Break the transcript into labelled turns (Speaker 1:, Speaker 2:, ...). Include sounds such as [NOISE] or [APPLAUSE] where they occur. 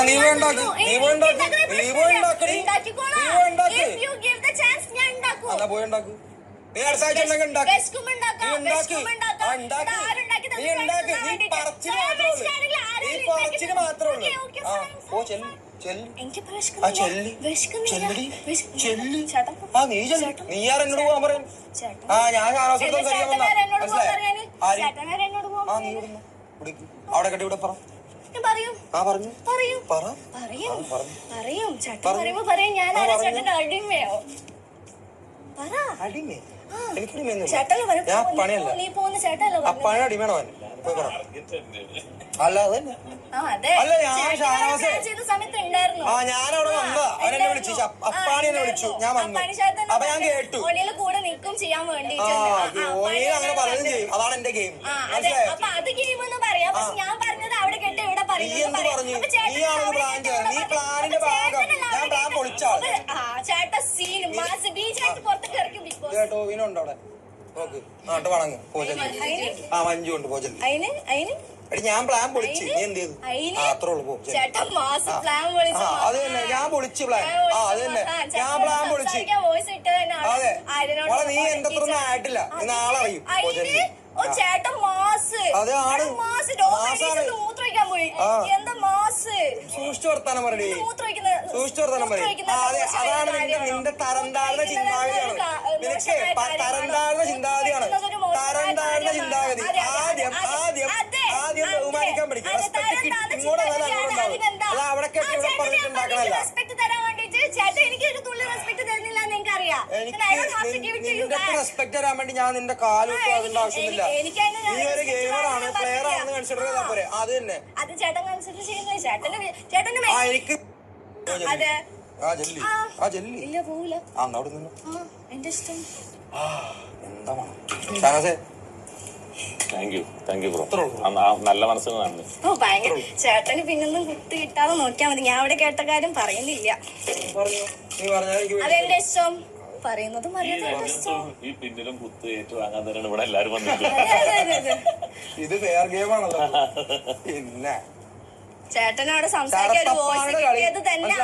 Speaker 1: നീ എന്നാ പോയി ഉണ്ടാക്കൂ ഉണ്ടാക്ക്
Speaker 2: ഉണ്ടാക്കാം,
Speaker 1: ഉണ്ടാക്ക്. ആ, നീ മാത്രമേ ഉള്ളൂ. നീ. മാത്രമേ ഉള്ളൂ. ഓ ചെല്ല് പോകാൻ പറയും ആ ഞാൻ സംസാരിക്കാൻ മനസ്സിലായോ? ആ നീ. അവിടെ കെട്ടി ഇവിടെ പറ. പറഞ്ഞു.
Speaker 2: പറയും.
Speaker 1: പറ.
Speaker 2: പറയും. പറയും. ചേട്ടൻ. പറയുമ്പോ പറയും. ഞാൻ
Speaker 1: ആ,
Speaker 2: ആരാ
Speaker 1: പറഞ്ഞു.
Speaker 2: ചേട്ടന്റെ അടിമയോ? പറ.
Speaker 1: അടിമേ ഞാൻ പണിയല്ല. ആ പണി അടിമയാണോ അവൻ പോയി പറ. അല്ല, ഞാൻ.
Speaker 2: ഞാൻ
Speaker 1: വന്നതാ. അവൻ എന്നെ വിളിച്ചു അപ്പാണി എന്നെ വിളിച്ചു. ഞാൻ വന്നു. അപ്പൊ ഞാൻ കേട്ടു.
Speaker 2: കൂടെ നിൽക്കും ചെയ്യാൻ
Speaker 1: അങ്ങനെ ചെയ്യും. അതാണ് എന്റെ ഗെയിം. മനസ്സിലായോ?
Speaker 2: അവിടെ.
Speaker 1: നോക്ക് വണങ്ങ്. ആ മഞ്ജു ഉണ്ട് എടി ഞാൻ പ്ലാൻ പൊളിച്ച്. നീ എന്ത് ചെയ്തു? ആ അത്രേ ഉള്ളൂ പോ ചെല്ല്.
Speaker 2: ചേട്ടൻ മാസ് പ്ലാൻ
Speaker 1: ആ അത് തന്നെ. ഞാൻ പൊളിച്ച് പ്ലാൻ ആ അത് തന്നെ. ഞാൻ പ്ലാൻ പൊളിച്ച്.
Speaker 2: വോയിസ് ഇട്ടത്
Speaker 1: അതെ. മോളെ നീ എന്തൊന്നും ആയിട്ടില്ല. നീ നാളെ അറിയും പോചൽ
Speaker 2: ഓ ചേട്ടൻ മാസ്.
Speaker 1: അതെ, ആണ്.
Speaker 2: മാസ്
Speaker 1: മാസാണ്.
Speaker 2: പോയി.
Speaker 1: ആ.
Speaker 2: എന്താ മാസ്?
Speaker 1: സൂക്ഷിച്ചു വർത്താനം
Speaker 2: മൂത്രമൊഴിക്കുന്നത്
Speaker 1: സൂക്ഷിച്ചു വർത്താനം പറയും ആ, അതെ അതാണ് നിന്റെ നിന്റെ തരം താഴ്ന്ന ചിന്താഗതിയാണ് നിനക്ക് പ- തരം താഴ്ന്ന ചിന്താഗതിയാണ്. തരം താഴ്ന്ന ചിന്താഗതി. ആദ്യം ആദ്യം ആദ്യം ബഹുമാനിക്കാൻ പഠിക്കും റെസ്പെക്ട് ഇങ്ങോട്ട് അങ്ങോട്ട് ഉണ്ടാവും അല്ല അവിടെ കെട്ടി പറഞ്ഞിട്ടുണ്ടാക്കണല്ല
Speaker 2: എനിക്ക് റെസ്പെക്ട്
Speaker 1: നിന്റെ തരാൻ വേണ്ടി ഞാൻ നിന്റെ കാലൊക്കെ അതിന്റെ ആവശ്യമില്ല. നീ ഒരു ഗെയിമറാണ് പ്ലെയർ ആണെന്ന് കൺസിഡർ ചെയ്താൽ പോരെ. അത് തന്നെ.
Speaker 2: അത്
Speaker 1: എനിക്ക്
Speaker 2: അതെ.
Speaker 1: ആ ജെല്ലി.
Speaker 2: ആ.
Speaker 1: ജെല്ലി.
Speaker 2: ഇല്ല പോവില്ല.
Speaker 1: ആ എന്നാ അവിടെ നിന്ന്.
Speaker 2: എന്റെ ഇഷ്ടം.
Speaker 1: ആ എന്താ മണം ഷാനവാസേ.
Speaker 3: Thank you thank you bro
Speaker 1: അത്രേ
Speaker 3: നല്ല മനസ്സിന് നന്ദി
Speaker 2: ഓ ഭയങ്കര ചേട്ടന് പിന്നൊന്നും കുത്തി കിട്ടാതെ നോക്കിയാ മതി. ഞാൻ അവിടെ കേട്ട കാര്യം പറയുന്നില്ല.
Speaker 1: പറഞ്ഞു. നീ പറഞ്ഞാൽ എനിക്ക്
Speaker 2: അതെന്റെ ഇഷ്ടം. പറയുന്നതും
Speaker 3: ഈ പിന്നിലും കുത്ത് ഏറ്റു വാങ്ങാൻ തന്നെയാണ് ഇവിടെ എല്ലാരും
Speaker 1: ഇത് ഫെയർ ഗെയിം ആണല്ലോ. [LAUGHS] പിന്നെ.
Speaker 2: ചേട്ടനോട് സംസാരിക്കാൻ ഒരു വോയിസ്. കിട്ടിയത് തന്നെ